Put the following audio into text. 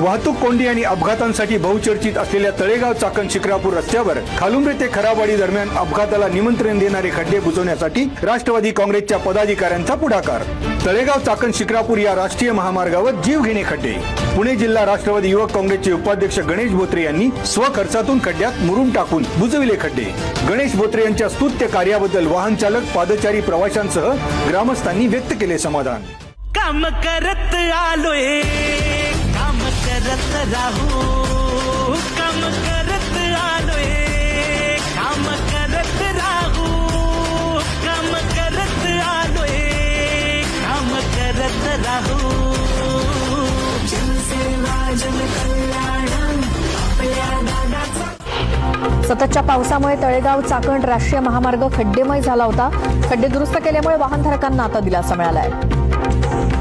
वाहतूक कोंडी आणि अपघातांसाठी बहुचर्चित असलेल्या तळेगाव चाकण शिक्रापूर रस्त्यावर खालुंबे ते खराबाडी दरम्यान अपघाताला निमंत्रण देणारे खड्डे बुजवण्यासाठी राष्ट्रवादी काँग्रेसच्या पदाधिकाऱ्यांचा पुढाकार. तळेगाव चाकण शिक्रापूर या राष्ट्रीय महामार्गावर जीवघेणे खड्डे. पुणे जिल्हा राष्ट्रवादी युवक काँग्रेसचे उपाध्यक्ष गणेश बोत्रे यांनी स्वखर्चातून खड्ड्यात मुरुम टाकून बुजविले खड्डे. गणेश बोत्रे यांच्या स्तुत्य कार्याबद्दल वाहन चालक पादचारी प्रवाशांसह ग्रामस्थांनी व्यक्त केले समाधान. काम करत आलोय. राहू. काम करत आलोय काम करत राहू. काम करत आलोय काम करत राहू. जनसेवा जनकल्याण आपल्या दादाचा. सततच्या पावसामुळे तळेगाव चाकण राष्ट्रीय महामार्ग खड्डेमय झाला होता. खड्डे दुरुस्त केल्यामुळे वाहनधारकांना आता दिलासा मिळाला आहे